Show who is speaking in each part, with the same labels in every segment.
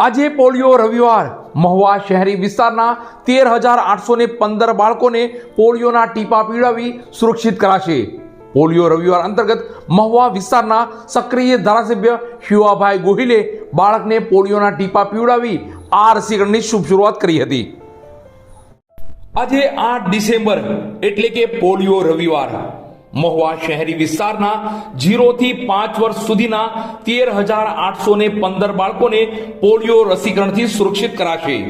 Speaker 1: આજે પોલિયો રવિવાર. મહુવા શહેરી વિસ્તારના તેર હજાર આઠસો ને પંદર બાળકોને પોલિયોના ટીપા પીવડાવી સુરક્ષિત કરાશે. પોલિયો રવિવાર અંતર્ગત મહુવા વિસ્તારના સક્રિય ધારાસભ્ય શિવાભાઈ ગોહિલે બાળકને પોલિયોના ટીપા પીવડાવી આ રસીકરણની શુભ શરૂઆત કરી હતી. આજે આઠ ડિસેમ્બર એટલે કે પોલિયો રવિવાર. મહુવા શહેરી વિસ્તારના થી પાંચ વર્ષ સુધીના તેર હજાર આઠસો ને પંદર બાળકોને પોલિયો રસીકરણથી સુરક્ષિત કરાશે.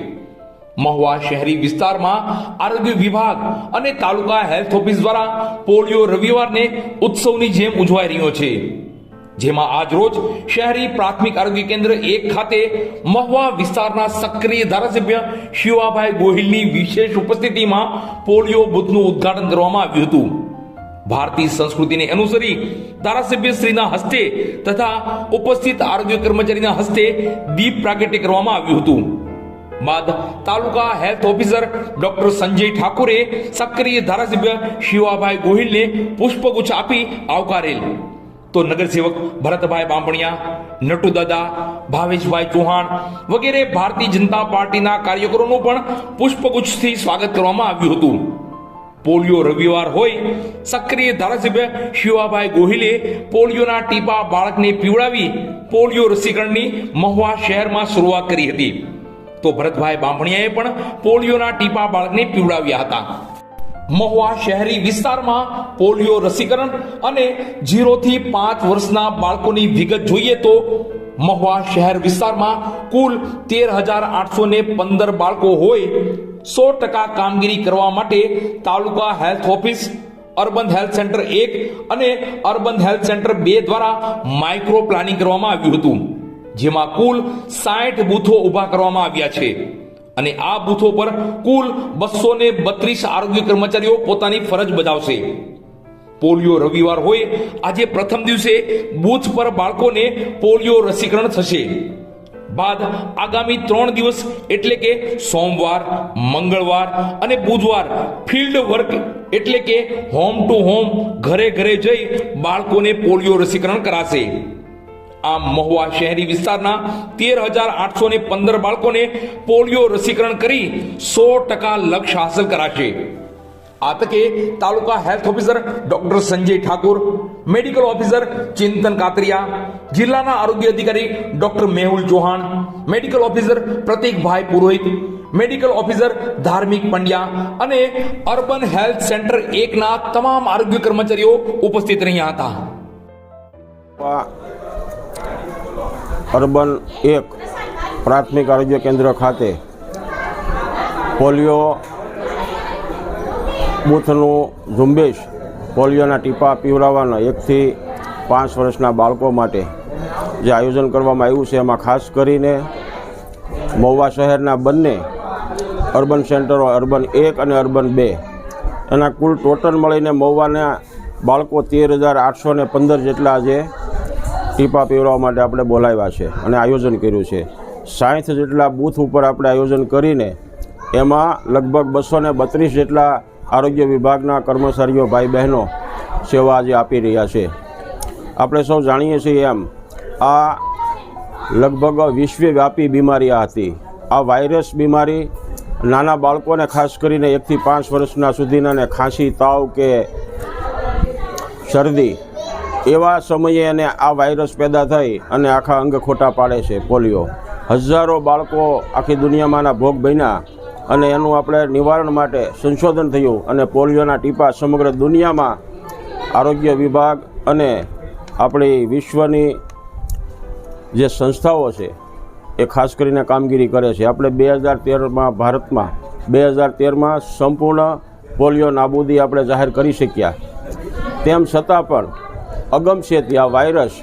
Speaker 1: મહુવા શહેરી વિસ્તારમાં આરોગ્ય વિભાગ અને તાલુકા હેલ્થ ઓફિસ દ્વારા પોલિયો રવિવારને ઉત્સવની જેમ ઉજવાઈ રહ્યો છે. જેમાં આજરોજ શહેરી પ્રાથમિક આરોગ્ય કેન્દ્ર એક ખાતે મહુવા વિસ્તારના સક્રિય ધારાસભ્ય શિવાભાઈ ગોહિલની વિશેષ ઉપસ્થિતિમાં પોલિયો બુથનું ઉદ્ઘાટન કરવામાં આવ્યું હતું. ભારતીય સંસ્કૃતિને અનુસરી ધારાસભ્ય શ્રીના હસ્તે તથા ઉપસ્થિત આરોગ્ય કર્મચારીના હસ્તે દીપ પ્રાગટ્ય કરવામાં આવ્યું હતું. બાદ taluka health officer doctor Sanjay ઠાકુરે સક્રિય ધારાસભ્ય શિવાભાઈ ગોહિલને પુષ્પગુચ્છ આપી આવકારેલ. તો નગરસેવક ભરતભાઈ બાંભણિયા નટુદાદા, ભાવેશભાઈ ચૌહાણ વગેરે ભારતીય જનતા પાર્ટીના કાર્યકરોનું પણ પુષ્પગુચ્છથી સ્વાગત કરવામાં આવ્યું હતું. પોલિયો રવિવાર હોય, સક્રિય ધારાસભ્ય શિવાભાઈ ગોહિલે પોલિયોના ટીપા બાળકને પીવડાવી પોલિયો રસીકરણની મહુવા શહેરમાં શરૂઆત કરી હતી. તો ભરતભાઈ બામણિયાએ પણ પોલિયોના ટીપા બાળકને પીવડાવ્યા હતા. મહુવા શહેરી વિસ્તારમાં પોલિયો રસીકરણ અને ઝીરોથી પાંચ વર્ષના બાળકોની વિગત જોઈએ તો મહુવા શહેર વિસ્તારમાં કુલ તેર હજાર આઠસો ને પંદર બાળકો હોય સો ટકા કામગીરી કરવા માટે taluka health office, urban health centre એક અને અર્બન હેલ્થ સેન્ટર બે દ્વારા માઇક્રો પ્લાનિંગ કરવામાં આવ્યું હતું, જેમાં કુલ સાઠ બૂથો ઊભા કરવામાં આવ્યા છે. અને આ બૂથો પર કુલ બસો ને બત્રીસ આરોગ્ય કર્મચારીઓ પોતાની ફરજ બજાવશે. પોલિયો રવિવાર હોય, આજે પ્રથમ દિવસે બૂથ પર બાળકોને પોલિયો રસીકરણ થશે. બાદ આગામી ત્રણ દિવસ એટલે કે સોમવાર, મંગળવાર અને બુધવાર ફિલ્ડ વર્ક એટલે કે હોમ ટુ હોમ ઘરે ઘરે જઈ બાળકોને પોલિયો રસીકરણ કરાશે. આમ મહુવા શહેરી વિસ્તારના તેર હજાર આઠસો ને પંદર બાળકોને પોલિયો રસીકરણ કરી સો ટકા લક્ષ્ય હાંસલ કરાશે. આ તકે taluka health officer doctor Sanjay Thakur medical officer Chintan Katariya જિલ્લાના આરોગ્ય અધિકારી doctor Mehul Chauhan medical officer Pratikbhai Purohit medical officer Dharmik Pandya અને અર્બન હેલ્થ સેન્ટર એકના તમામ આરોગ્ય કર્મચારીઓ ઉપસ્થિત રહ્યા હતા.
Speaker 2: અર્બન એક પ્રાથમિક આરોગ્ય કેન્દ્ર ખાતે પોલિયો બૂથનું ઝુંબેશ પોલિયોના ટીપા પીવડાવવાના એકથી પાંચ વર્ષના બાળકો માટે જે આયોજન કરવામાં આવ્યું છે, એમાં ખાસ કરીને મહુવા શહેરના બંને અર્બન સેન્ટરો અર્બન એક અને અર્બન બે. એના કુલ ટોટલ મળીને મહુવાના બાળકો તેર હજાર આઠસો ને પંદર જેટલા આજે ટીપા પીવડાવવા માટે આપણે બોલાવ્યા છે અને આયોજન કર્યું છે. સાઠ જેટલા બૂથ ઉપર આપણે આયોજન કરીને એમાં લગભગ બસો ને બત્રીસ જેટલા આરોગ્ય વિભાગના કર્મચારીઓ ભાઈ બહેનો સેવા આજે આપી રહ્યા છે. આપણે સૌ જાણીએ છીએ એમ, આ લગભગ વિશ્વવ્યાપી બીમારી આ હતી. આ વાયરસ બીમારી નાના બાળકોને ખાસ કરીને એકથી પાંચ વર્ષના સુધીનાને ખાંસી, તાવ કે શરદી એવા સમયે એને આ વાયરસ પેદા થઈ અને આખા અંગ ખોટા પાડે છે, પોલિયો. હજારો બાળકો આખી દુનિયામાંના ભોગ બન્યા. અને એનું આપણે નિવારણ માટે સંશોધન થયું અને પોલિયોના ટીપા સમગ્ર દુનિયામાં આરોગ્ય વિભાગ અને આપણી વિશ્વની જે સંસ્થાઓ છે, એ ખાસ કરીને કામગીરી કરે છે. આપણે બે હજાર તેરમાં ભારતમાં, બે હજાર તેરમાં સંપૂર્ણ પોલિયો નાબૂદી આપણે જાહેર કરી શક્યા. તેમ છતાં પણ અગમચેતી આ વાયરસ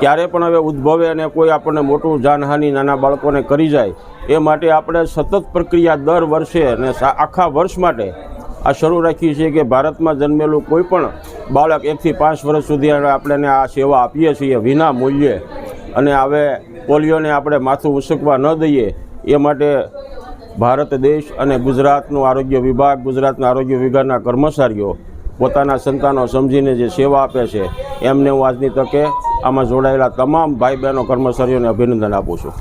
Speaker 2: ક્યારે પણ હવે ઉદ્ભવે અને કોઈ આપણને મોટું જાનહાનિ નાના બાળકોને કરી જાય, એ માટે આપણે સતત પ્રક્રિયા દર વર્ષે અને આખા વર્ષ માટે આ શરૂ રાખીએ છીએ કે ભારતમાં જન્મેલું કોઈ પણ બાળક એકથી પાંચ વર્ષ સુધી આપણે આ સેવા આપીએ છીએ વિના મૂલ્યે. અને હવે પોલિયોને આપણે માથું ઉસકવા ન દઈએ, એ માટે ભારત દેશ અને ગુજરાતનું આરોગ્ય વિભાગ, ગુજરાતના આરોગ્ય વિભાગના કર્મચારીઓ પોતાના સંતાનો સમજીને જે સેવા આપે છે, એમને હું આજની તકે આમાં જોડાયેલા તમામ ભાઈ બહેનો કર્મચારીઓને અભિનંદન આપું છું.